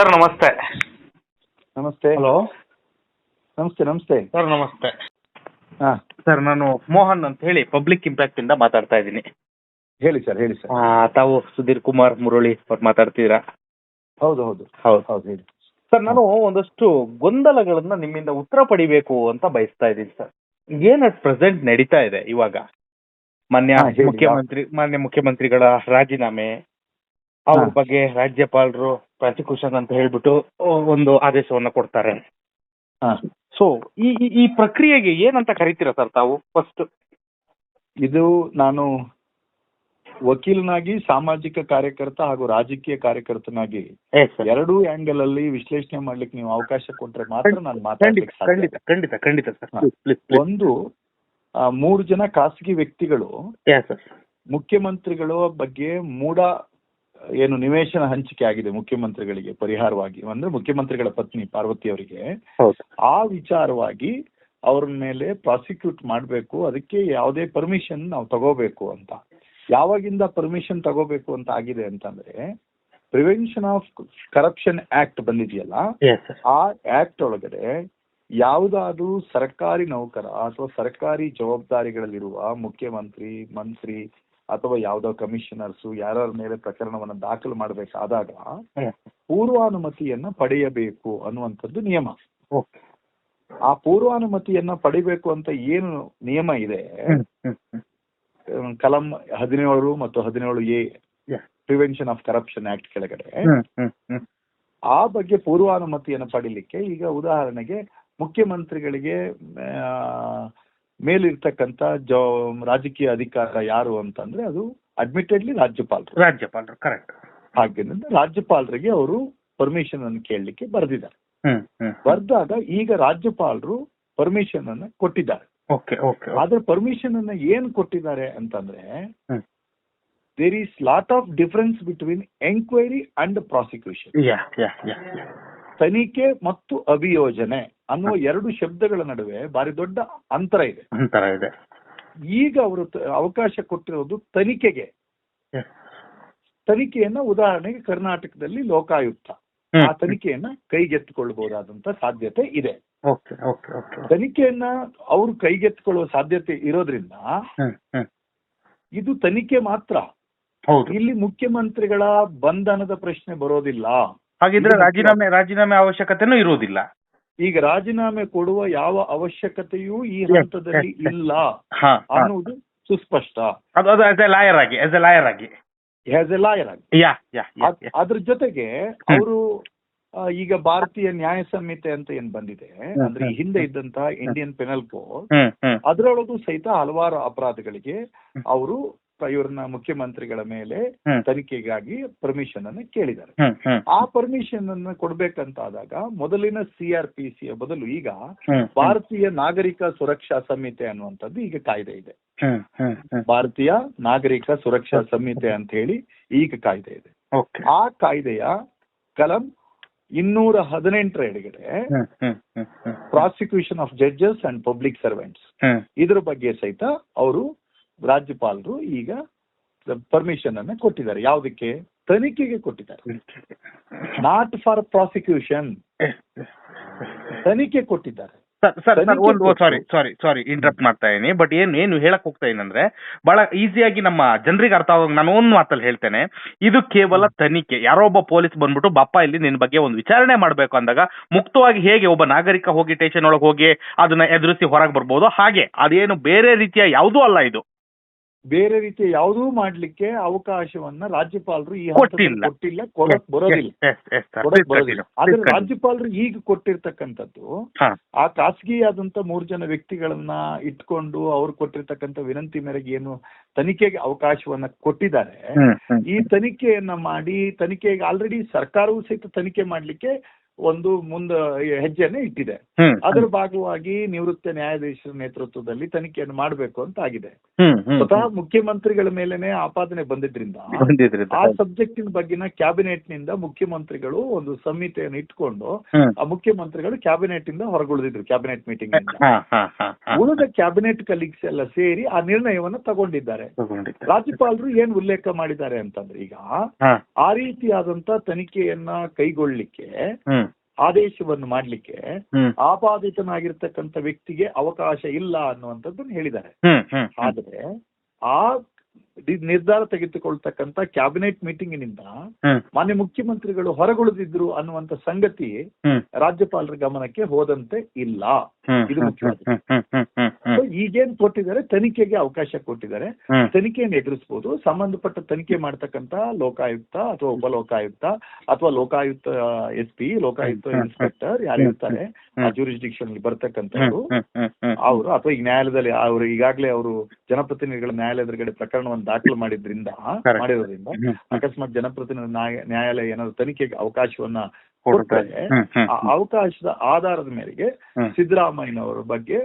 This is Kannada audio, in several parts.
ಸರ್ ನಮಸ್ತೆ. ನಮಸ್ತೆ. ಹಲೋ. ನಮಸ್ತೆ ನಮಸ್ತೆ. ಸರ್ ನಮಸ್ತೆ. ಹಾ. ಸರ್ ನಾನು ಮೋಹನ್ ಅಂತ ಹೇಳಿ ಪಬ್ಲಿಕ್ ಇಂಪ್ಯಾಕ್ಟ್ ಇಂದ ಮಾತಾಡ್ತಾ ಇದ್ದೀನಿ. ಹೇಳಿ ಸರ್ ಹೇಳಿ ಸರ್. ತಾವು ಸುಧೀರ್ ಕುಮಾರ್ ಮುರಳಿ ಅವ್ರು ಮಾತಾಡ್ತೀರಾ? ಹೌದು ಹೌದು. ಹೌದು. ಹೌದು ಹೇಳಿ. ಸರ್ ನಾನು ಒಂದಷ್ಟು ಗೊಂದಲಗಳನ್ನ ನಿಮ್ಮಿಂದ ಉತ್ತರ ಪಡಿಬೇಕು ಅಂತ ಬಯಸ್ತಾ ಇದ್ದೀನಿ ಸರ್. ಏನ್ ಅಟ್ ಪ್ರೆಸೆಂಟ್ ನಡೀತಾ ಇದೆ ಇವಾಗ? ಮಾನ್ಯ ಹಾ, ಹೇಳಿ. ಮುಖ್ಯಮಂತ್ರಿ ಮಾನ್ಯ ಮುಖ್ಯಮಂತ್ರಿಗಳ ರಾಜೀನಾಮೆ ಅವ್ರ ಹಾ. ಬಗ್ಗೆ ರಾಜ್ಯಪಾಲರು ಪ್ರಾಸಿಕ್ಯೂಷನ್ ಅಂತ ಹೇಳ್ಬಿಟ್ಟು ಒಂದು ಆದೇಶವನ್ನ ಕೊಡ್ತಾರೆ. ಹಾ. ಸೊ ಈ ಈ- ಪ್ರಕ್ರಿಯೆಗೆ ಏನಂತ ಕರಿತೀರಾ ಸರ್ ತಾವು ಫಸ್ಟ್ ಇದು ನಾನು ವಕೀಲನಾಗಿ ಸಾಮಾಜಿಕ ಕಾರ್ಯಕರ್ತ ಹಾಗೂ ರಾಜಕೀಯ ಕಾರ್ಯಕರ್ತನಾಗಿ ಎರಡೂ ಆಂಗಲ್ ಅಲ್ಲಿ ವಿಶ್ಲೇಷಣೆ ಮಾಡ್ಲಿಕ್ಕೆ ನೀವು ಅವಕಾಶ ಕೊಟ್ರೆ ಮಾತ್ರ ನಾನು ಖಂಡಿತ ಮಾತಾಡ್ಲಿಕ್ಕೆ ಒಂದು ಮೂರು ಜನ ಖಾಸಗಿ ವ್ಯಕ್ತಿಗಳು ಮುಖ್ಯಮಂತ್ರಿಗಳ ಬಗ್ಗೆ ಮೂಢ ಏನು ನಿವೇಶನ ಹಂಚಿಕೆ ಆಗಿದೆ ಮುಖ್ಯಮಂತ್ರಿಗಳಿಗೆ ಪರಿಹಾರವಾಗಿ ಅಂದ್ರೆ ಮುಖ್ಯಮಂತ್ರಿಗಳ ಪತ್ನಿ ಪಾರ್ವತಿ ಅವರಿಗೆ ಆ ವಿಚಾರವಾಗಿ ಅವ್ರ ಮೇಲೆ ಪ್ರಾಸಿಕ್ಯೂಟ್ ಮಾಡಬೇಕು ಅದಕ್ಕೆ ಯಾವುದೇ ಪರ್ಮಿಷನ್ ನಾವು ತಗೋಬೇಕು ಅಂತ. ಯಾವಾಗಿಂದ ಪರ್ಮಿಷನ್ ತಗೋಬೇಕು ಅಂತ ಆಗಿದೆ ಅಂತಂದ್ರೆ ಪ್ರಿವೆನ್ಷನ್ ಆಫ್ ಕರಪ್ಷನ್ ಆಕ್ಟ್ ಬಂದಿದೆಯಲ್ಲ ಆ ಆಕ್ಟ್ ಒಳಗಡೆ ಯಾವುದಾದ್ರೂ ಸರ್ಕಾರಿ ನೌಕರ ಅಥವಾ ಸರ್ಕಾರಿ ಜವಾಬ್ದಾರಿಗಳಲ್ಲಿರುವ ಮುಖ್ಯಮಂತ್ರಿ ಮಂತ್ರಿ ಅಥವಾ ಯಾವ್ದೋ ಕಮಿಷನರ್ಸ್ ಯಾರ್ಯಾರ ಮೇಲೆ ಪ್ರಕರಣವನ್ನು ದಾಖಲು ಮಾಡಬೇಕಾದಾಗ ಪೂರ್ವಾನುಮತಿಯನ್ನ ಪಡೆಯಬೇಕು ಅನ್ನುವಂಥದ್ದು ನಿಯಮ. ಆ ಪೂರ್ವಾನುಮತಿಯನ್ನ ಪಡಿಬೇಕು ಅಂತ ಏನು ನಿಯಮ ಇದೆ? ಕಲಂ ಹದಿನೇಳು ಮತ್ತು ಹದಿನೇಳು A prevention of corruption act ಕೆಳಗಡೆ. ಆ ಬಗ್ಗೆ ಪೂರ್ವಾನುಮತಿಯನ್ನು ಪಡಿಲಿಕ್ಕೆ ಈಗ ಉದಾಹರಣೆಗೆ ಮುಖ್ಯಮಂತ್ರಿಗಳಿಗೆ ಜ ರಾಜಕೀಯ ಅಧಿಕಾರ ಯಾರು ಅಂತಂದ್ರೆ ಅದು ಅಡ್ಮಿಟೆಡ್ಲಿ ರಾಜ್ಯಪಾಲರು. ರಾಜ್ಯಪಾಲರು ಕರೆಕ್ಟ್ ಹಾಗಿದ್ದರಿಂದ ರಾಜ್ಯಪಾಲರಿಗೆ ಅವರು ಪರ್ಮಿಷನ್ ಅನ್ನು ಕೇಳಲಿಕ್ಕೆ ಬರೆದಿದ್ದಾರೆ. ಬರ್ದಾಗ ಈಗ ರಾಜ್ಯಪಾಲರು ಪರ್ಮಿಷನ್ ಅನ್ನ ಕೊಟ್ಟಿದ್ದಾರೆ. ಆದ್ರೆ ಪರ್ಮಿಷನ್ ಅನ್ನ ಏನ್ ಕೊಟ್ಟಿದ್ದಾರೆ ಅಂತಂದ್ರೆ. There is lot of difference between enquiry and prosecution ತನಿಖೆ ಮತ್ತು ಅಭಿಯೋಜನೆ. ಅನ್ನುವ ಎರಡು ಶಬ್ದಗಳ ನಡುವೆ ಬಾರಿ ದೊಡ್ಡ ಅಂತರ ಇದೆ. ಅಂತರ ಇದೆ. ಈಗ ಅವರು ಅವಕಾಶ ಕೊಟ್ಟಿರೋದು ತನಿಖೆಗೆ. ತನಿಖೆಯನ್ನ ಉದಾಹರಣೆಗೆ ಕರ್ನಾಟಕದಲ್ಲಿ ಲೋಕಾಯುಕ್ತ. ಆ ತನಿಖೆಯನ್ನ ಕೈಗೆತ್ತಿಕೊಳ್ಳಬಹುದಾದಂತ ಸಾಧ್ಯತೆ ಇದೆ. ತನಿಖೆಯನ್ನ ಅವರು ಕೈಗೆತ್ತಿಕೊಳ್ಳುವ ಸಾಧ್ಯತೆ ಇರೋದ್ರಿಂದ ಇದು ತನಿಖೆ ಮಾತ್ರ. ಇಲ್ಲಿ ಮುಖ್ಯಮಂತ್ರಿಗಳ ಬಂಧನದ ಪ್ರಶ್ನೆ ಬರೋದಿಲ್ಲ. ಹಾಗಿದ್ರೆ ರಾಜೀನಾಮೆ ರಾಜೀನಾಮೆ ಅವಶ್ಯಕತೆನೂ ಇರುವುದಿಲ್ಲ ಈಗ ರಾಜೀನಾಮೆ ಕೊಡುವ ಯಾವ ಅವಶ್ಯಕತೆಯೂ ಈ ಹಂತದಲ್ಲಿ. ಇಲ್ಲ. ಅನ್ನುವುದು ಸುಸ್ಪಷ್ಟ. ಲಾಯರ್ ಆಗಿ ಎಸ್ ಎ ಲಾಯರ್ ಆಗಿ. ಎಸ್ ಎ ಲಾಯರ್ ಆಗಿ. ಅದ್ರ ಜೊತೆಗೆ ಅವರು ಈಗ ಭಾರತೀಯ ನ್ಯಾಯ ಸಂಹಿತೆ ಅಂತ ಏನ್ ಬಂದಿದೆ ಅಂದ್ರೆ ಈ ಹಿಂದೆ ಇದ್ದಂತಹ ಇಂಡಿಯನ್ ಪೆನಲ್ ಕೋಡ್ ಅದರೊಳಗೂ ಸಹಿತ ಹಲವಾರು ಅಪರಾಧಗಳಿಗೆ ಅವರು ಇವ್ರನ್ನ ಮುಖ್ಯಮಂತ್ರಿಗಳ ಮೇಲೆ ತನಿಖೆಗಾಗಿ ಪರ್ಮಿಷನ್ ಅನ್ನು ಕೇಳಿದ್ದಾರೆ. ಆ ಪರ್ಮಿಷನ್ ಅನ್ನು ಕೊಡ್ಬೇಕಂತಾದಾಗ ಮೊದಲಿನ ಸಿ ಆರ್ ಪಿ ಸಿ ಬದಲು ಈಗ ಭಾರತೀಯ ನಾಗರಿಕ ಸುರಕ್ಷಾ ಸಂಹಿತೆ ಅನ್ನುವಂಥದ್ದು ಈಗ ಕಾಯ್ದೆ ಇದೆ. ಭಾರತೀಯ ನಾಗರಿಕ ಸುರಕ್ಷಾ ಸಂಹಿತೆ ಅಂತ ಹೇಳಿ ಈಗ ಕಾಯ್ದೆ ಇದೆ. ಆ ಕಾಯ್ದೆಯ ಕಲಂ ಇನ್ನೂರ ಹದಿನೆಂಟರ ಎಡಗಡೆ prosecution of judges and public servants ಇದ್ರ ಬಗ್ಗೆ ಸಹಿತ ಅವರು ರಾಜ್ಯಪಾಲರು ಈಗ ಪರ್ಮಿಷನ್ ಅನ್ನ ಕೊಟ್ಟಿದ್ದಾರೆ. ಯಾವುದಕ್ಕೆ? ತನಿಖೆಗೆ ಕೊಟ್ಟಿದ್ದಾರೆ. ನಾಟ್ ಫಾರ್ ಪ್ರಾಸಿಕ್ಯೂಷನ್ ತನಿಖೆ ಕೊಟ್ಟಿದ್ದಾರೆ. ಸರ್ ಒಂದು ಸಾರಿ ಸಾರಿ ಸಾರಿ ಇಂಟ್ರಪ್ಟ್ ಮಾಡ್ತಾ ಇದೀನಿ ಬಟ್ ಏನ್ ಏನು ಹೇಳಕ್ ಹೋಗ್ತಾ ಇದೀನಂದ್ರೆ ಬಹಳ ಈಸಿಯಾಗಿ ನಮ್ಮ ಜನರಿಗೆ ಅರ್ಥ ಆಗೋಂಗ್ ನಾನು ಒಂದು ಮಾತಲ್ಲಿ ಹೇಳ್ತೇನೆ. ಇದು ಕೇವಲ ತನಿಖೆ. ಯಾರೋ ಒಬ್ಬ ಪೊಲೀಸ್ ಬಂದ್ಬಿಟ್ಟು ಬಪ್ಪ ಇಲ್ಲಿ ನಿನ್ ಬಗ್ಗೆ ಒಂದು ವಿಚಾರಣೆ ಮಾಡ್ಬೇಕು ಅಂದಾಗ ಮುಕ್ತವಾಗಿ ಹೇಗೆ ಒಬ್ಬ ನಾಗರಿಕ ಹೋಗಿ ಸ್ಟೇಷನ್ ಒಳಗೆ ಹೋಗಿ ಅದನ್ನ ಎದುರಿಸಿ ಹೊರಗೆ ಬರ್ಬೋದು? ಹಾಗೆ ಅದೇನು ಬೇರೆ ರೀತಿಯ ಯಾವುದೂ ಅಲ್ಲ ಇದು. ಬೇರೆ ರೀತಿಯ ಯಾವುದೂ ಮಾಡ್ಲಿಕ್ಕೆ ಅವಕಾಶವನ್ನ ರಾಜ್ಯಪಾಲರು ಈ ಕೊಟ್ಟಿಲ್ಲ. ಕೊಟ್ಟಿಲ್ಲ ಕೊಡಕ್ ಬರೋದಿಲ್ಲ. ಕೊಡಕ್ ಬರೋದಿಲ್ಲ ಆದ್ರೆ ರಾಜ್ಯಪಾಲರು ಈಗ ಕೊಟ್ಟಿರ್ತಕ್ಕಂಥದ್ದು ಆ ಆ ಆದಂತ ಮೂರು ಜನ ವ್ಯಕ್ತಿಗಳನ್ನ ಇಟ್ಕೊಂಡು ಅವ್ರು ಕೊಟ್ಟಿರ್ತಕ್ಕಂತ ವಿನಂತಿ ಮೇರೆಗೆ ಏನು ತನಿಖೆಗೆ ಅವಕಾಶವನ್ನ ಕೊಟ್ಟಿದ್ದಾರೆ. ಈ ತನಿಖೆಯನ್ನ ಮಾಡಿ ತನಿಖೆಗೆ ಆಲ್ರೆಡಿ ಸರ್ಕಾರವು ಸಹಿತ ತನಿಖೆ ಮಾಡ್ಲಿಕ್ಕೆ ಒಂದು ಮುಂದ ಹೆಜ್ಜೆಯನ್ನ ಇಟ್ಟಿದೆ. ಅದರ ಭಾಗವಾಗಿ ನಿವೃತ್ತ ನ್ಯಾಯಾಧೀಶರ ನೇತೃತ್ವದಲ್ಲಿ ತನಿಖೆಯನ್ನು ಮಾಡಬೇಕು ಅಂತ ಆಗಿದೆ. ಸ್ವತಃ ಮುಖ್ಯಮಂತ್ರಿಗಳ ಮೇಲೆನೆ ಆಪಾದನೆ ಬಂದಿದ್ರಿಂದ ಆ ಸಬ್ಜೆಕ್ಟಿನ ಬಗ್ಗಿನ ಕ್ಯಾಬಿನೆಟ್ನಿಂದ ಮುಖ್ಯಮಂತ್ರಿಗಳು ಒಂದು ಸಂಹಿತೆಯನ್ನು ಇಟ್ಕೊಂಡು ಆ ಮುಖ್ಯಮಂತ್ರಿಗಳು ಕ್ಯಾಬಿನೆಟ್ ಇಂದ. ಹೊರಗುಳಿದಿದ್ರು ಕ್ಯಾಬಿನೆಟ್ ಮೀಟಿಂಗ್ ಉಳಿದ ಕ್ಯಾಬಿನೆಟ್ ಕಲೀಗ್ಸ್ ಎಲ್ಲ ಸೇರಿ ಆ ನಿರ್ಣಯವನ್ನು ತಗೊಂಡಿದ್ದಾರೆ. ರಾಜ್ಯಪಾಲರು ಏನ್ ಉಲ್ಲೇಖ ಮಾಡಿದ್ದಾರೆ ಅಂತಂದ್ರೆ ಈಗ ಆ ರೀತಿಯಾದಂತ ತನಿಖೆಯನ್ನ ಕೈಗೊಳ್ಳಿಕ್ಕೆ ಆದೇಶವನ್ನು ಮಾಡಲಿಕ್ಕೆ ಆಪಾದಿತನಾಗಿರ್ತಕ್ಕಂಥ ವ್ಯಕ್ತಿಗೆ ಅವಕಾಶ ಇಲ್ಲ ಅನ್ನುವಂಥದ್ದನ್ನು ಹೇಳಿದ್ದಾರೆ. ಆದ್ರೆ ಆ ನಿರ್ಧಾರ ತೆಗೆದುಕೊಳ್ತಕ್ಕಂತ ಕ್ಯಾಬಿನೆಟ್ ಮೀಟಿಂಗಿನಿಂದ ನಿಂದ ಮಾನ್ಯ ಮುಖ್ಯಮಂತ್ರಿಗಳು ಹೊರಗುಳಿದಿದ್ರು ಅನ್ನುವಂತ ಸಂಗತಿ ರಾಜ್ಯಪಾಲರ ಗಮನಕ್ಕೆ ಹೋದಂತೆ ಇಲ್ಲ. ಇದು ಮುಖ್ಯವಾಗಿ ಈಗೇನ್ ಕೊಟ್ಟಿದ್ದಾರೆ? ತನಿಖೆಗೆ ಅವಕಾಶ ಕೊಟ್ಟಿದ್ದಾರೆ. ತನಿಖೆಯನ್ನು ಎದುರಿಸಬಹುದು ಸಂಬಂಧಪಟ್ಟ ತನಿಖೆ ಮಾಡ್ತಕ್ಕಂತ ಲೋಕಾಯುಕ್ತ ಅಥವಾ ಉಪ ಲೋಕಾಯುಕ್ತ ಅಥವಾ Lokayukta S P Lokayukta inspector ಯಾರು ಇರ್ತಾರೆ? ಆ. ಜೂರಿಸ್ಡಿಕ್ಷನ್ ಬರ್ತಕ್ಕಂಥವ್ರು. ಅವರು ಅಥವಾ ಈ ನ್ಯಾಯಾಲಯದಲ್ಲಿ ಅವರು ಈಗಾಗಲೇ ಅವರು ಜನಪ್ರತಿನಿಧಿಗಳ ನ್ಯಾಯಾಲಯದ ಕಡೆ ಪ್ರಕರಣವನ್ನು ದಾಖಲು ಮಾಡಿದ್ರಿಂದ. ಮಾಡಿರೋದ್ರಿಂದ ಅಕಸ್ಮಾತ್ ಜನಪ್ರತಿನಿಧಿ ನ್ಯಾಯ- ನ್ಯಾಯಾಲಯ ಏನಾದ್ರು ತನಿಖೆಗೆ ಅವಕಾಶವನ್ನ ಕೊಡ್ತಾರೆ. ಅವಕಾಶದ ಆಧಾರದ ಮೇರೆಗೆ. ಸಿದ್ದರಾಮಯ್ಯನವರ ಬಗ್ಗೆ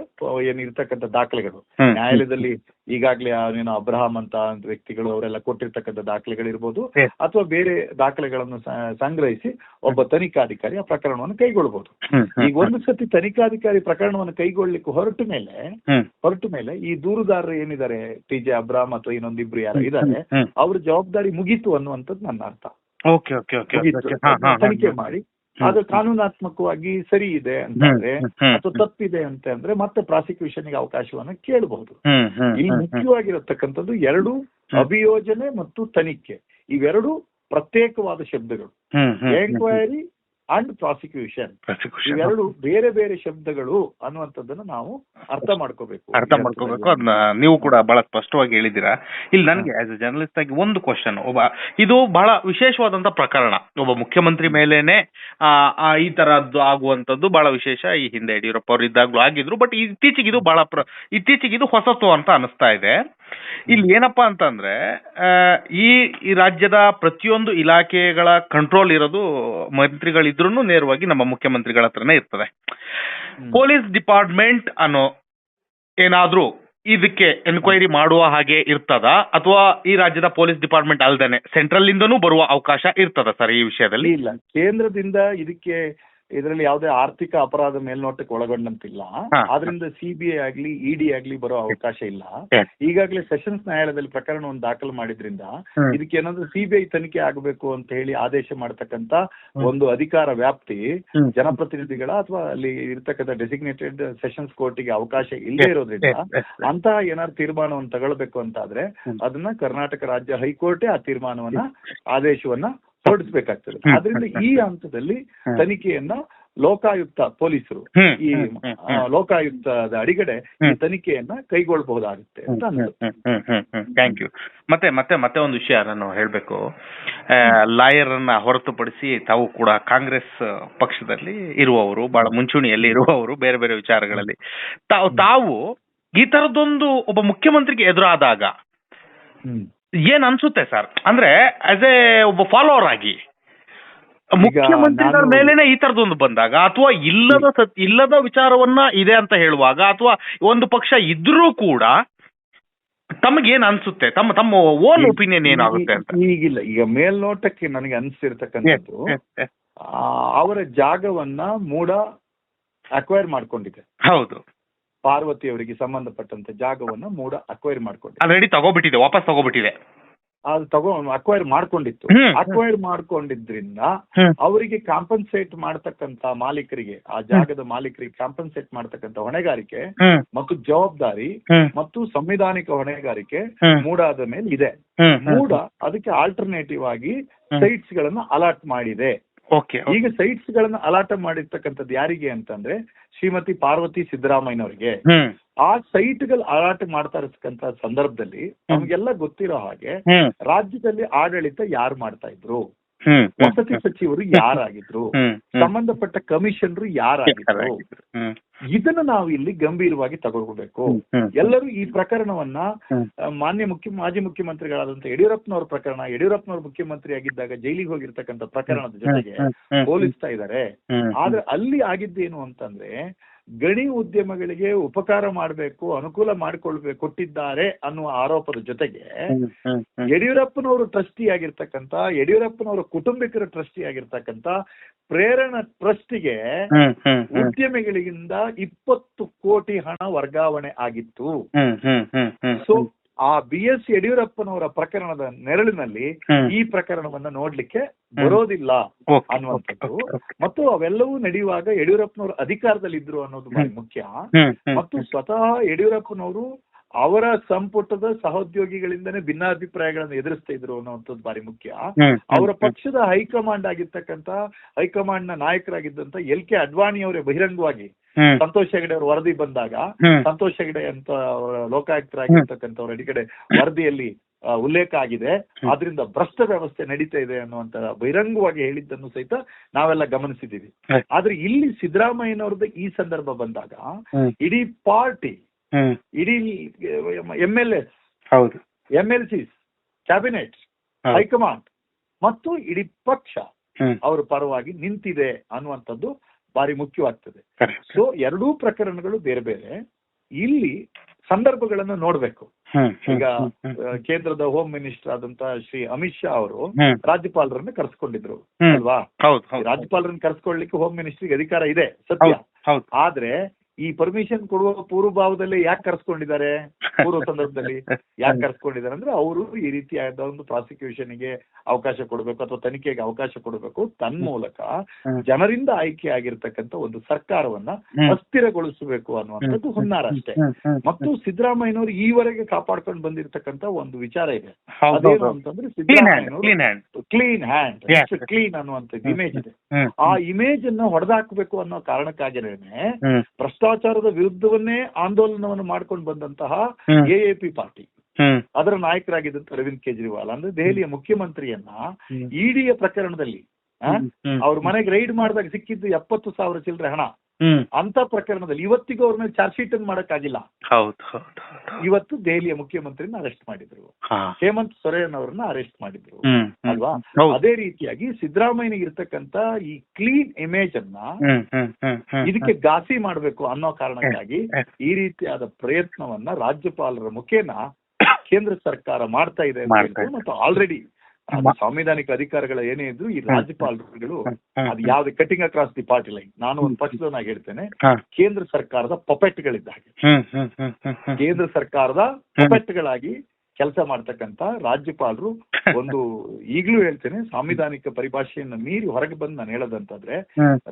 ಏನಿರ್ತಕ್ಕಂಥ ದಾಖಲೆಗಳು. ನ್ಯಾಯಾಲಯದಲ್ಲಿ ಈಗಾಗಲೇ ಏನು ಅಬ್ರಹಾಂ ಅಂತ ವ್ಯಕ್ತಿಗಳು ಅವರೆಲ್ಲ ಕೊಟ್ಟಿರ್ತಕ್ಕಂಥ ದಾಖಲೆಗಳಿರ್ಬೋದು. ಅಥವಾ ಬೇರೆ ದಾಖಲೆಗಳನ್ನು ಸಂಗ್ರಹಿಸಿ ಒಬ್ಬ ತನಿಖಾಧಿಕಾರಿ ಆ ಪ್ರಕರಣವನ್ನು ಕೈಗೊಳ್ಳಬಹುದು ಈಗ ಒಂದು ಸತಿ ತನಿಖಾಧಿಕಾರಿ ಪ್ರಕರಣವನ್ನು ಕೈಗೊಳ್ಳಲಿಕ್ಕೆ ಹೊರಟ ಮೇಲೆ ಹೊರಟ ಮೇಲೆ ಈ ದೂರುದಾರರು ಏನಿದ್ದಾರೆ ಟಿ ಜೆ ಅಬ್ರಹಾಂ ಅಥವಾ ಇನ್ನೊಂದಿಬ್ರು ಯಾರು ಇದ್ದಾರೆ ಅವ್ರ ಜವಾಬ್ದಾರಿ ಮುಗೀತು ಅನ್ನುವಂಥದ್ದು ನನ್ನ ಅರ್ಥ. ಓಕೆ ಓಕೆ ಓಕೆ ತನಿಖೆ ಮಾಡಿ. ಅದು ಕಾನೂನಾತ್ಮಕವಾಗಿ ಸರಿ ಇದೆ ಅಂತಂದ್ರೆ ಅಥವಾ ತಪ್ಪಿದೆ ಅಂತ ಅಂದ್ರೆ ಮತ್ತೆ ಪ್ರಾಸಿಕ್ಯೂಷನ್ಗೆ ಅವಕಾಶವನ್ನು ಕೇಳಬಹುದು. ಇಲ್ಲಿ ಮುಖ್ಯವಾಗಿರತಕ್ಕಂಥದ್ದು ಎರಡು ಅಭಿಯೋಜನೆ ಮತ್ತು ತನಿಖೆ. ಇವೆರಡು ಪ್ರತ್ಯೇಕವಾದ ಶಬ್ದಗಳು. ಎಂಕ್ವೈರಿ ಅಂಡ್ ಪ್ರಾಸಿಕ್ಯೂಷನ್ ಇವೆರಡು ಬೇರೆ ಬೇರೆ ಶಬ್ದಗಳು ಅನ್ನುವಂಥದ್ದನ್ನ ನಾವು ಅರ್ಥ ಮಾಡ್ಕೋಬೇಕು. ಅರ್ಥ ಮಾಡ್ಕೋಬೇಕು. ಅದನ್ನ ನೀವು ಕೂಡ ಬಹಳ ಸ್ಪಷ್ಟವಾಗಿ ಹೇಳಿದ್ದೀರಾ? ಇಲ್ಲಿ ನನಗೆ ಆಸ್ ಎ ಜರ್ನಲಿಸ್ಟ್ ಆಗಿ ಒಂದು ಕ್ವಶನ್ ಒಬ್ಬ ಇದು ಬಹಳ ವಿಶೇಷವಾದಂತ ಪ್ರಕರಣ. ಒಬ್ಬ ಮುಖ್ಯಮಂತ್ರಿ ಮೇಲೇನೆ ಈ ತರದ್ದು ಆಗುವಂತದ್ದು ಬಹಳ ವಿಶೇಷ. ಈ ಹಿಂದೆ ಯಡಿಯೂರಪ್ಪ ಅವರು ಇದ್ದಾಗ್ಲೂ ಆಗಿದ್ರು ಬಟ್ ಇತ್ತೀಚೆಗೆ ಇದು ಬಹಳ ಇತ್ತೀಚೆಗೆ ಇದು ಹೊಸತು ಅಂತ ಅನಿಸ್ತಾ ಇದೆ. ಇಲ್ಲಿ ಏನಪ್ಪಾ ಅಂತಂದ್ರೆ ಈ ಈ ರಾಜ್ಯದ ಪ್ರತಿಯೊಂದು ಇಲಾಖೆಗಳ ಕಂಟ್ರೋಲ್ ಇರೋದು ಮಂತ್ರಿಗಳಿದ್ರೂ ನೇರವಾಗಿ ನಮ್ಮ ಮುಖ್ಯಮಂತ್ರಿಗಳ ಹತ್ರನೇ ಇರ್ತದೆ. ಪೊಲೀಸ್ ಡಿಪಾರ್ಟ್ಮೆಂಟ್ ಅನ್ನೋ ಏನಾದ್ರೂ ಇದಕ್ಕೆ ಎನ್ಕ್ವೈರಿ ಮಾಡುವ ಹಾಗೆ ಇರ್ತದ? ಅಥವಾ ಈ ರಾಜ್ಯದ ಪೊಲೀಸ್ ಡಿಪಾರ್ಟ್ಮೆಂಟ್ ಅಲ್ದೇನೆ ಸೆಂಟ್ರಲ್ ಇಂದನೂ ಬರುವ ಅವಕಾಶ ಇರ್ತದ ಸರ್ ಈ ವಿಷಯದಲ್ಲಿ? ಇಲ್ಲ ಕೇಂದ್ರದಿಂದ ಇದಕ್ಕೆ ಇದರಲ್ಲಿ ಯಾವುದೇ ಆರ್ಥಿಕ ಅಪರಾಧ ಮೇಲ್ನೋಟಕ್ಕೆ ಒಳಗೊಂಡಂತಿಲ್ಲ. ಆದ್ರಿಂದ ಸಿಬಿಐ ಆಗ್ಲಿ ಇಡಿ ಆಗ್ಲಿ ಬರೋ ಅವಕಾಶ ಇಲ್ಲ. ಈಗಾಗಲೇ ಸೆಷನ್ಸ್ ನ್ಯಾಯಾಲಯದಲ್ಲಿ ಪ್ರಕರಣವನ್ನು ದಾಖಲು ಮಾಡಿದ್ರಿಂದ. ಇದಕ್ಕೆ ಏನಾದ್ರು ಸಿಬಿಐ ತನಿಖೆ ಆಗಬೇಕು ಅಂತ ಹೇಳಿ ಆದೇಶ ಮಾಡತಕ್ಕಂತ ಒಂದು ಅಧಿಕಾರ ವ್ಯಾಪ್ತಿ ಜನಪ್ರತಿನಿಧಿಗಳ ಅಥವಾ ಅಲ್ಲಿ ಇರ್ತಕ್ಕಂಥ ಡೆಸಿಗ್ನೇಟೆಡ್ ಸೆಷನ್ಸ್ ಕೋರ್ಟಿಗೆ ಅವಕಾಶ ಇಲ್ಲದೆ ಇರೋದ್ರಿಂದ ಅಂತ. ಅಂತಹ ಏನಾದ್ರು ತೀರ್ಮಾನವನ್ನು ತಗೊಳ್ಬೇಕು ಅಂತ ಆದ್ರೆ ಅದನ್ನ ಕರ್ನಾಟಕ ರಾಜ್ಯ ಹೈಕೋರ್ಟೇ ಆ ತೀರ್ಮಾನವನ್ನ ಆದೇಶವನ್ನ ಹೊರಡಿಸಬೇಕಾಗ್ತದೆ. ಆದ್ರಿಂದ ಈ ಹಂತದಲ್ಲಿ ತನಿಖೆಯನ್ನ ಲೋಕಾಯುಕ್ತ ಪೊಲೀಸರು ಈ ಲೋಕಾಯುಕ್ತದ ಅಡಿಗಡೆ ಈ ತನಿಖೆಯನ್ನ ಕೈಗೊಳ್ಳಬಹುದಾಗುತ್ತೆ ಅಂತ ಥ್ಯಾಂಕ್ ಯು ಮತ್ತೆ ಮತ್ತೆ ಮತ್ತೆ ಒಂದು ವಿಷಯ ನಾನು ಹೇಳಬೇಕು. ಲಾಯರ್ ಅನ್ನ ಹೊರತುಪಡಿಸಿ ತಾವು ಕೂಡ ಕಾಂಗ್ರೆಸ್ ಪಕ್ಷದಲ್ಲಿ ಇರುವವರು ಬಹಳ ಮುಂಚೂಣಿಯಲ್ಲಿ ಇರುವವರು ಬೇರೆ ಬೇರೆ ವಿಚಾರಗಳಲ್ಲಿ. ತಾವು ತಾವು ಈ ತರದೊಂದು ಒಬ್ಬ ಮುಖ್ಯಮಂತ್ರಿಗೆ ಎದುರಾದಾಗ. ಏನ್ ಅನ್ಸುತ್ತೆ ಸರ್? ಅಂದ್ರೆ ಆಸ್ ಎ ಒಬ್ಬ ಫಾಲೋವರ್ ಆಗಿ ಮುಖ್ಯಮಂತ್ರಿಗಳ ಮೇಲೇನೆ ಈ ತರದೊಂದು ಬಂದಾಗ ಅಥವಾ ಇಲ್ಲದ ಸತ್ ಇಲ್ಲದ ವಿಚಾರವನ್ನ ಇದೆ ಅಂತ ಹೇಳುವಾಗ ಅಥವಾ ಒಂದು ಪಕ್ಷ ಇದ್ರೂ ಕೂಡ ತಮಗೇನ್ ಅನ್ಸುತ್ತೆ? ತಮ್ಮ ತಮ್ಮ ಓನ್ ಒಪಿನಿಯನ್ ಏನಾಗುತ್ತೆ ಅಂತ. ಈ- ಈಗಿಲ್ಲ ಈಗ ಮೇಲ್ನೋಟಕ್ಕೆ ನನಗೆ ಅನ್ಸಿರ್ತಕ್ಕಂಥದ್ದು Yes, yes. ಆ, ಅವರ ಜಾಗವನ್ನ ಮೂಡ ಅಕ್ವೈರ್ ಮಾಡ್ಕೊಂಡಿದೆ. ಹೌದು. ಪಾರ್ವತಿ ಅವರಿಗೆ ಸಂಬಂಧಪಟ್ಟಂತ ಜಾಗವನ್ನ ಮೂಡ ಅಕ್ವೈರ್ ಮಾಡ್ಕೊಂಡಿದೆ ಆಲ್ರೆಡಿ ತಗೋಬಿಟ್ಟಿದೆ ವಾಪಸ್ ತಗೋಬಿಟ್ಟಿದೆ. ಅದು ತಗೋ ಅಕ್ವೈರ್ ಮಾಡ್ಕೊಂಡಿತ್ತು. ಅಕ್ವೈರ್ ಮಾಡ್ಕೊಂಡಿದ್ರಿಂದ ಅವರಿಗೆ ಕಾಂಪನ್ಸೇಟ್ ಮಾಡ್ತಕ್ಕಂತ ಮಾಲೀಕರಿಗೆ ಆ ಜಾಗದ ಮಾಲೀಕರಿಗೆ ಕಾಂಪನ್ಸೇಟ್ ಮಾಡ್ತಕ್ಕಂತ ಹೊಣೆಗಾರಿಕೆ ಮತ್ತು ಜವಾಬ್ದಾರಿ ಮತ್ತು ಸಂವಿಧಾನಿಕ ಹೊಣೆಗಾರಿಕೆ ಮೂಡಾದ ಮೇಲೆ ಇದೆ. ಮೂಡ ಅದಕ್ಕೆ ಆಲ್ಟರ್ನೇಟಿವ್ ಆಗಿ ಸೈಟ್ಸ್ ಗಳನ್ನ ಅಲಾಟ್ ಮಾಡಿದೆ. ಈಗ ಸೈಟ್ಸ್ ಗಳನ್ನ ಅಲಾಟ ಮಾಡಿರ್ತಕ್ಕಂಥದ್ದು ಯಾರಿಗೆ ಅಂತಂದ್ರೆ ಶ್ರೀಮತಿ ಪಾರ್ವತಿ ಸಿದ್ದರಾಮಯ್ಯನವರಿಗೆ. ಆ ಸೈಟ್ಗಳು ಅಲಾಟ್ ಮಾಡ್ತಾ ಇರತಕ್ಕಂತ ಸಂದರ್ಭದಲ್ಲಿ ನಮಗೆಲ್ಲ ಗೊತ್ತಿರೋ ಹಾಗೆ ರಾಜ್ಯದಲ್ಲಿ ಆಡಳಿತ ಯಾರು ಮಾಡ್ತಾ ಇದ್ರು? ವಸತಿ ಸಚಿವರು ಯಾರಾಗಿದ್ರು ಸಂಬಂಧಪಟ್ಟ ಕಮಿಷನರು ಯಾರಾಗಿದ್ರು ಇದನ್ನ ನಾವು ಇಲ್ಲಿ ಗಂಭೀರವಾಗಿ ತಗೊಳ್ಬೇಕು. ಎಲ್ಲರೂ ಈ ಪ್ರಕರಣವನ್ನ ಮಾನ್ಯ ಮುಖ್ಯ ಮಾಜಿ ಮುಖ್ಯಮಂತ್ರಿಗಳಾದಂತ ಯಡಿಯೂರಪ್ಪನವರ ಪ್ರಕರಣ ಯಡಿಯೂರಪ್ಪನವರು ಮುಖ್ಯಮಂತ್ರಿ ಆಗಿದ್ದಾಗ ಜೈಲಿಗೆ ಹೋಗಿರ್ತಕ್ಕಂಥ ಪ್ರಕರಣದ ಜೊತೆಗೆ. ಹೋಲಿಸ್ತಾ ಇದ್ದಾರೆ ಆದ್ರೆ ಅಲ್ಲಿ ಆಗಿದ್ದೇನು ಅಂತಂದ್ರೆ ಗಣಿ ಉದ್ಯಮಗಳಿಗೆ ಉಪಕಾರ ಮಾಡಬೇಕು ಅನುಕೂಲ ಮಾಡಿಕೊಳ್ಬೇಕು ಕೊಟ್ಟಿದ್ದಾರೆ ಅನ್ನುವ ಆರೋಪದ ಜೊತೆಗೆ. ಯಡಿಯೂರಪ್ಪನವರು ಟ್ರಸ್ಟಿ ಆಗಿರ್ತಕ್ಕಂಥ ಯಡಿಯೂರಪ್ಪನವರ ಕುಟುಂಬಿಕರ ಟ್ರಸ್ಟಿ ಆಗಿರ್ತಕ್ಕಂತ ಪ್ರೇರಣ ಟ್ರಸ್ಟಿಗೆ. ಉದ್ಯಮಿಗಳಿಂದ ಇಪ್ಪತ್ತು ಕೋಟಿ ಹಣ ವರ್ಗಾವಣೆ ಆಗಿತ್ತು. ಸೊ ಆ ಬಿ ಎಸ್ ಯಡಿಯೂರಪ್ಪನವರ ಪ್ರಕರಣದ ನೆರಳಿನಲ್ಲಿ ಈ ಪ್ರಕರಣವನ್ನ ನೋಡ್ಲಿಕ್ಕೆ ಬರೋದಿಲ್ಲ ಅನ್ನುವಂಥದ್ದು. ಮತ್ತು ಅವೆಲ್ಲವೂ ನಡೆಯುವಾಗ ಯಡಿಯೂರಪ್ಪನವರು ಅಧಿಕಾರದಲ್ಲಿ ಇದ್ರು ಅನ್ನೋದು ಬಹಳ ಮುಖ್ಯ. ಮತ್ತು ಸ್ವತಃ ಯಡಿಯೂರಪ್ಪನವರು ಅವರ ಸಂಪುಟದ ಸಹೋದ್ಯೋಗಿಗಳಿಂದನೇ ಭಿನ್ನಾಭಿಪ್ರಾಯಗಳನ್ನು ಎದುರಿಸ್ತಾ ಇದ್ರು ಅನ್ನುವಂಥದ್ದು ಬಾರಿ ಮುಖ್ಯ. ಅವರ. ಪಕ್ಷದ ಹೈಕಮಾಂಡ್ ಆಗಿರ್ತಕ್ಕಂತ ಹೈಕಮಾಂಡ್ನ ನಾಯಕರಾಗಿದ್ದಂತ ಎಲ್ ಕೆ ಅಡ್ವಾಣಿ ಅವರೇ ಬಹಿರಂಗವಾಗಿ ಸಂತೋಷ್ ಹೆಗಡೆ ಅವರು ವರದಿ ಬಂದಾಗ. ಸಂತೋಷ್ ಹೆಗಡೆ ಅಂತ ಲೋಕಾಯುಕ್ತರಾಗಿರ್ತಕ್ಕಂಥವ್ರ ಅಡಿಗಡೆ ವರದಿಯಲ್ಲಿ ಉಲ್ಲೇಖ ಆಗಿದೆ ಅದರಿಂದ ಆದ್ರಿಂದ ಭ್ರಷ್ಟ ವ್ಯವಸ್ಥೆ ನಡೀತಾ ಇದೆ ಅನ್ನುವಂತ ಬಹಿರಂಗವಾಗಿ ಹೇಳಿದ್ದನ್ನು ಸಹಿತ ನಾವೆಲ್ಲ ಗಮನಿಸಿದ್ದೀವಿ ಆಯ್ತು. ಆದ್ರೆ ಇಲ್ಲಿ ಸಿದ್ದರಾಮಯ್ಯನವ್ರದ್ದು ಈ ಸಂದರ್ಭ ಬಂದಾಗ ಇಡೀ ಪಾರ್ಟಿ. ಇಡೀ ಎಂ ಎಲ್ ಎಸ್ ಹೌದು M L C cabinet high command ಮತ್ತು ಇಡೀ ಪಕ್ಷ. ಅವರ ಪರವಾಗಿ ನಿಂತಿದೆ ಅನ್ನುವಂಥದ್ದು ಬಾರಿ ಮುಖ್ಯವಾಗ್ತದೆ. ಸೊ ಎರಡೂ ಪ್ರಕರಣಗಳು ಬೇರೆ ಬೇರೆ. ಇಲ್ಲಿ ಸಂದರ್ಭಗಳನ್ನ ನೋಡ್ಬೇಕು. ಈಗ ಕೇಂದ್ರದ ಹೋಮ್ ಮಿನಿಸ್ಟರ್ ಆದಂತಹ ಶ್ರೀ ಅಮಿತ್ ಶಾ ಅವರು ರಾಜ್ಯಪಾಲರನ್ನು ಕರೆಸ್ಕೊಂಡಿದ್ರು ಅಲ್ವಾ? ರಾಜ್ಯಪಾಲರನ್ನ ಕರೆಸ್ಕೊಳ್ಳಿಕ್ಕೆ ಹೋಮ್ ಮಿನಿಸ್ಟರ್ಗೆ ಅಧಿಕಾರ ಇದೆ ಸತ್ಯ. ಆದ್ರೆ ಈ ಪರ್ಮಿಷನ್ ಕೊಡುವ ಪೂರ್ವಭಾವದಲ್ಲೇ ಯಾಕೆ ಕರೆಸ್ಕೊಂಡಿದ್ದಾರೆ? ಪೂರ್ವ ಸಂದರ್ಭದಲ್ಲಿ ಯಾಕೆ ಕರೆಸ್ಕೊಂಡಿದ್ದಾರೆ ಅಂದ್ರೆ ಅವರು ಈ ರೀತಿಯಾದ ಒಂದು ಪ್ರಾಸಿಕ್ಯೂಷನ್ಗೆ ಅವಕಾಶ ಕೊಡಬೇಕು ಅಥವಾ ತನಿಖೆಗೆ ಅವಕಾಶ ಕೊಡಬೇಕು. ತನ್ಮೂಲಕ ಮೂಲಕ ಜನರಿಂದ ಆಯ್ಕೆ ಆಗಿರ್ತಕ್ಕಂಥ ಒಂದು ಸರ್ಕಾರವನ್ನ ಅಸ್ಥಿರಗೊಳಿಸಬೇಕು ಅನ್ನುವಂಥದ್ದು ಹುನ್ನಾರ ಅಷ್ಟೇ. ಮತ್ತು ಸಿದ್ದರಾಮಯ್ಯನವರು ಈವರೆಗೆ ಕಾಪಾಡ್ಕೊಂಡು ಬಂದಿರತಕ್ಕಂತ ಒಂದು ವಿಚಾರ ಇದೆ. ಅದೇನು ಅಂತಂದ್ರೆ ಕ್ಲೀನ್ ಹ್ಯಾಂಡ್ ಸಿದ್ದರಾಮಯ್ಯನವರು ಕ್ಲೀನ್ ಹ್ಯಾಂಡ್ ಕ್ಲೀನ್ ಅನ್ನುವಂಥದ್ದು ಇಮೇಜ್ ಇದೆ. ಆ ಇಮೇಜ್ ಅನ್ನ ಹೊಡೆದಾಕಬೇಕು ಅನ್ನೋ ಕಾರಣಕ್ಕಾಗಿರೇನೆ ಭ್ರಷ್ಟಾಚಾರದ ವಿರುದ್ಧವನ್ನೇ ಆಂದೋಲನವನ್ನು ಮಾಡ್ಕೊಂಡು ಬಂದಂತಹ ಹ್ಮ್. ಎಎಪಿ ಪಾರ್ಟಿ ಅದರ ನಾಯಕರಾಗಿದ್ದಂತ ಅರವಿಂದ್ ಕೇಜ್ರಿವಾಲ್ ಅಂದ್ರೆ ದೆಹಲಿಯ ಮುಖ್ಯಮಂತ್ರಿಯನ್ನ. ಇಡಿಯ ಪ್ರಕರಣದಲ್ಲಿ. ಅವ್ರ ಮನೆಗೆ ರೈಡ್ ಮಾಡಿದಾಗ ಸಿಕ್ಕಿದ್ದು ಎಪ್ಪತ್ತು ಸಾವಿರ ಚಿಲ್ಲರೆ ಹಣ ಅಂತ ಪ್ರಕರಣದಲ್ಲಿ ಇವತ್ತಿಗೂ ಅವ್ರ ಮೇಲೆ ಚಾರ್ಜ್ ಶೀಟ್ ಅನ್ನು ಮಾಡಕ್ಕಾಗಿಲ್ಲ. ಇವತ್ತು ದೆಹಲಿಯ ಮುಖ್ಯಮಂತ್ರಿನ ಅರೆಸ್ಟ್ ಮಾಡಿದ್ರು. ಹೇಮಂತ್ ಸೊರೇನ್ ಅವರನ್ನ ಅರೆಸ್ಟ್ ಮಾಡಿದ್ರು. ಅಲ್ವಾ? ಅದೇ ರೀತಿಯಾಗಿ ಸಿದ್ದರಾಮಯ್ಯನಿಗೆ ಇರ್ತಕ್ಕಂತ ಈ ಕ್ಲೀನ್ ಇಮೇಜ್ ಅನ್ನ ಇದಕ್ಕೆ ಘಾಸಿ ಮಾಡಬೇಕು ಅನ್ನೋ ಕಾರಣಕ್ಕಾಗಿ ಈ ರೀತಿಯಾದ ಪ್ರಯತ್ನವನ್ನ ರಾಜ್ಯಪಾಲರ ಮುಖೇನ ಕೇಂದ್ರ ಸರ್ಕಾರ ಮಾಡ್ತಾ ಇದೆ ಮತ್ತು ಆಲ್ರೆಡಿ ಸಾಂವಿಧಾನಿಕ ಅಧಿಕಾರಗಳ ಏನೇ ಇದ್ರು ಈ ರಾಜ್ಯಪಾಲರುಗಳು ಅದು ಯಾವ್ದು cutting across the party line ನಾನು ಒಂದು ಪಕ್ಷದವನಾಗಿ ಹೇಳ್ತೇನೆ ಕೇಂದ್ರ ಸರ್ಕಾರದ ಪಪೆಟ್ಗಳಿದ್ದ ಹಾಗೆ. ಕೇಂದ್ರ ಸರ್ಕಾರದ ಪಪೆಟ್ಗಳಾಗಿ ಕೆಲಸ ಮಾಡ್ತಕ್ಕಂತ ರಾಜ್ಯಪಾಲರು ಒಂದು ಈಗಲೂ ಹೇಳ್ತೇನೆ ಸಾಂವಿಧಾನಿಕ ಪರಿಭಾಷೆಯನ್ನು ಮೀರಿ ಹೊರಗೆ ಬಂದು ನಾನು ಹೇಳೋದಂತಂದ್ರೆ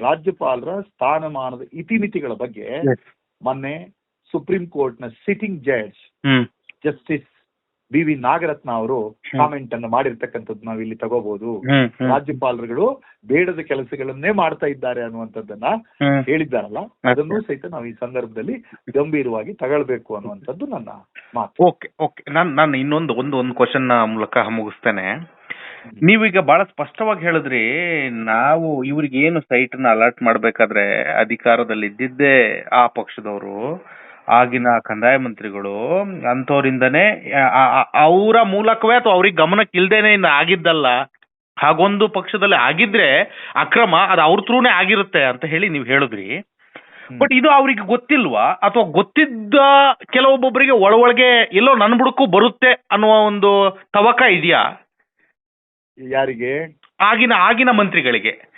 ರಾಜ್ಯಪಾಲರ ಸ್ಥಾನಮಾನದ ಇತಿಮಿತಿಗಳ ಬಗ್ಗೆ. ಮೊನ್ನೆ ಸುಪ್ರೀಂ ಕೋರ್ಟ್ನ sitting judge justice B V Nagarathna ಅವರು ಕಾಮೆಂಟ್ ಅನ್ನು ಮಾಡಿರ್ತಕ್ಕಂಥದ್ದು ನಾವು ಇಲ್ಲಿ ತಗೋಬಹುದು. ರಾಜ್ಯಪಾಲರುಗಳು ಬೇಡದ ಕೆಲಸಗಳನ್ನೇ ಮಾಡ್ತಾ ಇದ್ದಾರೆ ಅನ್ನುವಂಥದ್ದನ್ನ. ಹೇಳಿದ್ದಾರಲ್ಲ ಅದನ್ನು ಸಹಿತ ನಾವು ಈ ಸಂದರ್ಭದಲ್ಲಿ ಗಂಭೀರವಾಗಿ ತಗೊಳ್ಬೇಕು ಅನ್ನುವಂಥದ್ದು ನನ್ನ ಮಾತು. Okay okay. ನಾನು ನಾನು ಇನ್ನೊಂದು ಒಂದು ಒಂದು ಕ್ವಶನ್ ಮೂಲಕ ಮುಗಿಸ್ತೇನೆ. ನೀವೀಗ ಬಹಳ ಸ್ಪಷ್ಟವಾಗಿ ಹೇಳಿದ್ರಿ ನಾವು ಇವ್ರಿಗೆ ಏನು ಸೈಟ್ನ ಅಲರ್ಟ್ ಮಾಡ್ಬೇಕಾದ್ರೆ ಅಧಿಕಾರದಲ್ಲಿ ಇದ್ದಿದ್ದೇ ಆ ಪಕ್ಷದವರು. ಆಗಿನ ಕಂದಾಯ ಮಂತ್ರಿಗಳು ಅಂತವರಿಂದನೇ ಅವರ ಮೂಲಕವೇ ಅಥವಾ ಅವ್ರಿಗೆ ಗಮನಕ್ಕೆ ಇಲ್ದೇನೆ ಇನ್ನು ಆಗಿದ್ದಲ್ಲ ಹಾಗೊಂದು ಪಕ್ಷದಲ್ಲಿ ಆಗಿದ್ರೆ ಅಕ್ರಮ ಅದು ಅವ್ರ ಥ್ರೂನೇ ಆಗಿರುತ್ತೆ ಅಂತ ಹೇಳಿ ನೀವು ಹೇಳಿದ್ರಿ. ಬಟ್ ಇದು ಅವ್ರಿಗೆ ಗೊತ್ತಿಲ್ವಾ? ಅಥವಾ ಗೊತ್ತಿದ್ದ ಕೆಲವೊಬ್ಬೊಬ್ಬರಿಗೆ ಒಳ ಒಳಗೆ ಎಲ್ಲೋ ನನ್ ಬುಡಕ್ಕೂ ಬರುತ್ತೆ ಅನ್ನುವ ಒಂದು ತವಕ ಇದೆಯಾ? ಯಾರಿಗೆ? ಆಗಿನ ಆಗಿನ ಮಂತ್ರಿಗಳಿಗೆ.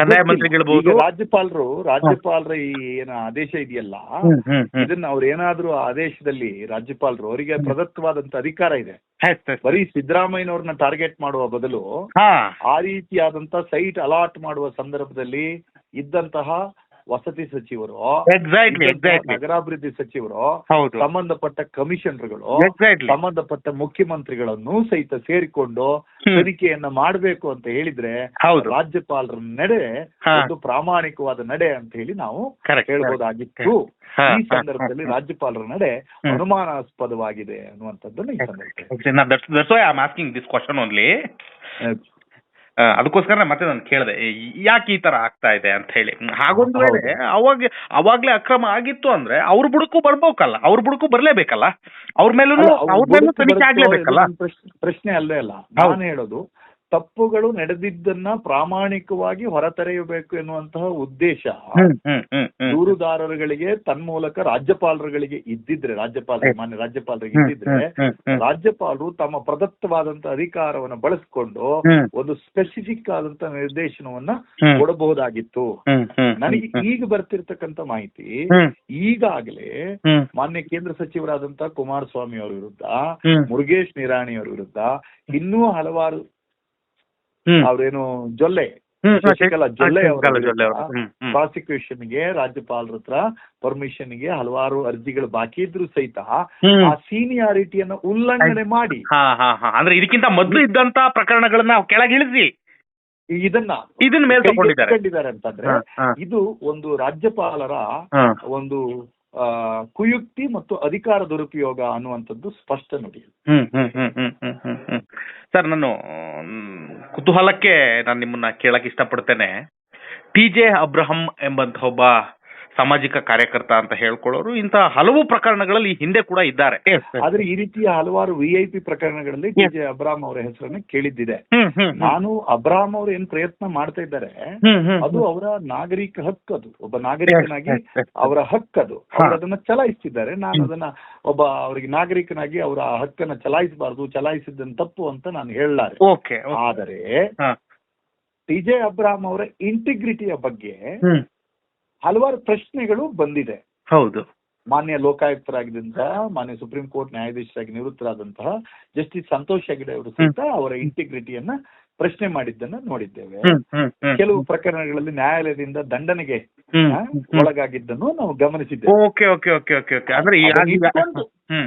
ಕಂದಾಯ ಮಂತ್ರಿಗಳಿರ್ಬೋದು ರಾಜ್ಯಪಾಲರು ರಾಜ್ಯಪಾಲರ ಈ ಏನ ಆದೇಶ ಇದೆಯಲ್ಲ. ಇದನ್ನ ಅವ್ರ ಏನಾದ್ರೂ ಆದೇಶದಲ್ಲಿ ರಾಜ್ಯಪಾಲರು ಅವರಿಗೆ ಪ್ರದತ್ತವಾದಂತ ಅಧಿಕಾರ ಇದೆ. ಬರೀ ಸಿದ್ದರಾಮಯ್ಯನವ್ರನ್ನ ಟಾರ್ಗೆಟ್ ಮಾಡುವ ಬದಲು ಆ ರೀತಿಯಾದಂತ ಸೈಟ್ ಅಲಾಟ್ ಮಾಡುವ ಸಂದರ್ಭದಲ್ಲಿ ಇದ್ದಂತಹ ವಸತಿ ಸಚಿವರು ನಗರಾಭಿವೃದ್ಧಿ ಸಚಿವರು ಸಂಬಂಧಪಟ್ಟ ಕಮಿಷನರ್ಗಳು ಸಂಬಂಧಪಟ್ಟ ಮುಖ್ಯಮಂತ್ರಿಗಳನ್ನು ಸಹಿತ ಸೇರಿಕೊಂಡು. ತನಿಖೆಯನ್ನ ಮಾಡಬೇಕು ಅಂತ ಹೇಳಿದ್ರೆ ಹೌದು. ರಾಜ್ಯಪಾಲರ ನಡೆ. ಒಂದು ಪ್ರಾಮಾಣಿಕವಾದ ನಡೆ ಅಂತ ಹೇಳಿ ನಾವು ಹೇಳಬಹುದಾಗಿತ್ತು ಹೇಳ್ಬೋದಾಗಿತ್ತು. ಈ ಸಂದರ್ಭದಲ್ಲಿ ರಾಜ್ಯಪಾಲರ ನಡೆ. ಅನುಮಾನಾಸ್ಪದವಾಗಿದೆ ಅನ್ನುವಂಥದ್ದನ್ನು ಈ ಸಂದರ್ಭದಲ್ಲಿ. ಅದಕ್ಕೋಸ್ಕರ ಮತ್ತೆ ನಾನು ಕೇಳಿದೆ ಯಾಕೆ ಈ ತರ ಆಗ್ತಾ ಇದೆ ಅಂತ ಹೇಳಿ. ಹಾಗೊಂದು ವೇಳೆ ಅವಾಗ ಅವಾಗ್ಲೇ ಅಕ್ರಮ ಆಗಿತ್ತು ಅಂದ್ರೆ ಅವ್ರ ಬುಡಕ್ಕೂ ಬರ್ಬೇಕಲ್ಲ ಅವ್ರ ಬುಡಕ್ಕೂ ಬರ್ಲೇಬೇಕಲ್ಲ? ಅವ್ರ ಮೇಲೂ ಅವ್ರ ಮೇಲೂ ತನಿಖೆ ಆಗ್ಲೇಬೇಕಲ್ಲ? ಪ್ರಶ್ನೆ- ಅಲ್ಲೇ ಅಲ್ಲ. ನಾನು ಹೇಳೋದು ತಪ್ಪುಗಳು ನಡೆದಿದ್ದನ್ನ ಪ್ರಾಮಾಣಿಕವಾಗಿ ಹೊರತರೆಯಬೇಕು ಎನ್ನುವಂತಹ ಉದ್ದೇಶ ದೂರುದಾರರುಗಳಿಗೆ ತನ್ಮೂಲಕ ರಾಜ್ಯಪಾಲರುಗಳಿಗೆ ಇದ್ದಿದ್ರೆ ರಾಜ್ಯಪಾಲರು ಮಾನ್ಯ ರಾಜ್ಯಪಾಲರಿಗೆ ಇದ್ದಿದ್ರೆ ರಾಜ್ಯಪಾಲರು ತಮ್ಮ ಪ್ರದತ್ತವಾದಂತಹ ಅಧಿಕಾರವನ್ನು ಬಳಸಿಕೊಂಡು ಒಂದು ಸ್ಪೆಸಿಫಿಕ್ ಆದಂತ ನಿರ್ದೇಶನವನ್ನ ಕೊಡಬಹುದಾಗಿತ್ತು. ನನಗೆ ಈಗ ಬರ್ತಿರ್ತಕ್ಕಂಥ ಮಾಹಿತಿ ಈಗಾಗಲೇ ಮಾನ್ಯ ಕೇಂದ್ರ ಸಚಿವರಾದಂತಹ ಕುಮಾರಸ್ವಾಮಿ ಅವರ ವಿರುದ್ಧ ಮುರುಗೇಶ್ ನಿರಾಣಿ ಅವರ ವಿರುದ್ಧ ಇನ್ನೂ ಹಲವಾರು ಅವ್ರೇನು ಜೊಲ್ಲೆ. ಶಶಿಕಲಾ ಜೊಲ್ಲೆ. ಪ್ರಾಸಿಕ್ಯೂಷನ್ಗೆ ರಾಜ್ಯಪಾಲರ ಹತ್ರ ಪರ್ಮಿಷನ್ಗೆ ಹಲವಾರು ಅರ್ಜಿಗಳು ಬಾಕಿ ಇದ್ರು ಸಹಿತ ಆ ಸೀನಿಯಾರಿಟಿಯನ್ನು ಉಲ್ಲಂಘನೆ ಮಾಡಿ. ಹಾ ಹಾ ಹಾ. ಅಂದ್ರೆ ಇದಕ್ಕಿಂತ ಮೊದಲು ಇದ್ದಂತ ಪ್ರಕರಣಗಳನ್ನ ಕೆಳಗಿಳಿಸಿ. ಇದನ್ನ ಇದನ್ನ ಮೇಲೆ ಅಂತಂದ್ರೆ ಇದು ಒಂದು ರಾಜ್ಯಪಾಲರ ಒಂದು ಕುಯುಕ್ತಿ ಮತ್ತು ಅಧಿಕಾರ ದುರುಪಯೋಗ ಅನ್ನುವಂಥದ್ದು ಸ್ಪಷ್ಟ ನುಡಿ. ಸರ್, ನಾನು ಕುತೂಹಲಕ್ಕೆ ನಾನು ನಿಮ್ಮನ್ನ ಕೇಳಕ್ ಇಷ್ಟಪಡ್ತೇನೆ. ಟಿ ಜೆ ಅಬ್ರಹಂ ಎಂಬಂತ ಒಬ್ಬ ಸಾಮಾಜಿಕ ಕಾರ್ಯಕರ್ತ ಅಂತ ಹೇಳ್ಕೊಳ್ಳೋರು ಇಂತಹ ಹಲವು ಪ್ರಕರಣಗಳಲ್ಲಿ ಹಿಂದೆ ಕೂಡ ಇದ್ದಾರೆ. ಆದ್ರೆ ಈ ರೀತಿಯ ಹಲವಾರು ವಿಐಪಿ ಪ್ರಕರಣಗಳಲ್ಲಿ ಕೆ ಜೆ ಅಬ್ರಾಮ್ ಅವರ ಹೆಸರನ್ನ ಕೇಳಿದ್ದಿದೆ. ನಾನು ಅಬ್ರಾಮ್ ಅವರು ಏನ್ ಪ್ರಯತ್ನ ಮಾಡ್ತಾ ಇದ್ದಾರೆ ಅದು ಅವರ ನಾಗರಿಕ ಹಕ್ಕು ಅದು. ಒಬ್ಬ ನಾಗರಿಕನಾಗಿ ಅವರ ಹಕ್ಕದು ಅವರು ಅದನ್ನ ಚಲಾಯಿಸ್ತಿದ್ದಾರೆ. ನಾನು ಅದನ್ನ ಒಬ್ಬ ಅವರಿಗೆ ನಾಗರಿಕನಾಗಿ ಅವರ ಆ ಹಕ್ಕನ್ನ ಚಲಾಯಿಸಬಾರದು ಚಲಾಯಿಸಿದ್ದನ್ನು ತಪ್ಪು ಅಂತ ನಾನು ಹೇಳಲಾರೆ. ಓಕೆ ಆದರೆ ಟಿ ಜೆ ಅಬ್ರಾಮ್ ಅವರ ಇಂಟಿಗ್ರಿಟಿಯ ಬಗ್ಗೆ ಹಲವಾರು ಪ್ರಶ್ನೆಗಳು ಬಂದಿದೆ. ಹೌದು. ಮಾನ್ಯ ಲೋಕಾಯುಕ್ತರಾಗಿದ್ದಂತಹ ಮಾನ್ಯ ಸುಪ್ರೀಂ ಕೋರ್ಟ್ ನ್ಯಾಯಾಧೀಶರಾಗಿ ನಿವೃತ್ತರಾದಂತಹ ಜಸ್ಟಿಸ್ ಸಂತೋಷ್ ಹೆಗಡೆ ಅವರು ಸಹಿತ ಅವರ ಇಂಟಿಗ್ರಿಟಿಯನ್ನ ಪ್ರಶ್ನೆ ಮಾಡಿದ್ದನ್ನ ನೋಡಿದ್ದೇವೆ. ಕೆಲವು ಪ್ರಕರಣಗಳಲ್ಲಿ ನ್ಯಾಯಾಲಯದಿಂದ ದಂಡನೆಗೆ. ಒಳಗಾಗಿದ್ದನ್ನು ನಾವು ಗಮನಿಸಿದ್ದೇವೆ.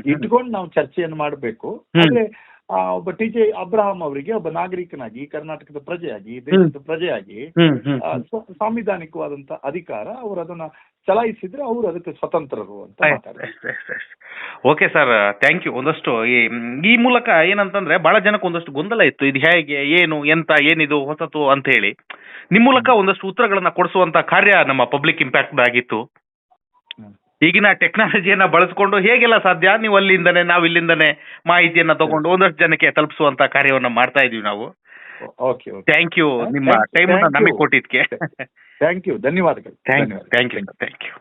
ಇಟ್ಕೊಂಡು- ನಾವು ಚರ್ಚೆಯನ್ನು ಮಾಡಬೇಕು. ಆದ್ರೆ ಒಬ್ಬ ಟಿ ಜೆ ಅಬ್ರಹಾಂ ಅವರಿಗೆ ಒಬ್ಬ ನಾಗರಿಕನಾಗಿ ಕರ್ನಾಟಕದ ಪ್ರಜೆಯಾಗಿ ದೇಶದ ಪ್ರಜೆಯಾಗಿ ಆ, ಸಾಂವಿಧಾನಿಕವಾದಂತ ಅಧಿಕಾರ ಅವರು ಅದನ್ನ ಚಲಾಯಿಸಿದ್ರೆ ಅವರು ಅದಕ್ಕೆ ಸ್ವತಂತ್ರರು ಅಂತ ಓಕೆ ಸರ್ ಥ್ಯಾಂಕ್ ಯು ಒಂದಷ್ಟು ಈ ಈ ಮೂಲಕ ಏನಂತಂದ್ರೆ ಬಹಳ ಜನಕ್ಕೆ ಒಂದಷ್ಟು ಗೊಂದಲ ಇತ್ತು. ಇದು ಹೇಗೆ ಏನು ಎಂತ ಏನಿದು ಹೊಸತು ಅಂತ ಹೇಳಿ. ನಿಮ್ಮ ಮೂಲಕ ಒಂದಷ್ಟು ಉತ್ತರಗಳನ್ನ ಕೊಡಿಸುವಂತ ಕಾರ್ಯ ನಮ್ಮ ಪಬ್ಲಿಕ್ ಇಂಪ್ಯಾಕ್ಟ್ ಆಗಿತ್ತು. ಈಗಿನ ಟೆಕ್ನಾಲಜಿಯನ್ನ ಬಳಸ್ಕೊಂಡು ಹೇಗೆಲ್ಲ ಸಾಧ್ಯ? ನೀವು ಅಲ್ಲಿಂದನೇ ನಾವು ಇಲ್ಲಿಂದನೇ ಮಾಹಿತಿಯನ್ನ ತಗೊಂಡು ಒಂದಷ್ಟು ಜನಕ್ಕೆ ತಲುಪಿಸುವಂತ ಕಾರ್ಯವನ್ನ ಮಾಡ್ತಾ ಇದೀವಿ ನಾವು. ಓಕೆ ಥ್ಯಾಂಕ್ ಯು ನಿಮ್ಮ ಟೈಮ್ ನಮಗೆ ಕೊಟ್ಟಿದ್ದಕ್ಕೆ. ಕೊಟ್ಟಿದ್ಕೆ ಥ್ಯಾಂಕ್ ಯು ಧನ್ಯವಾದಗಳು. ಥ್ಯಾಂಕ್ ಯು ಧನ್ಯವಾದ ಥ್ಯಾಂಕ್ ಯು ಥ್ಯಾಂಕ್ ಯು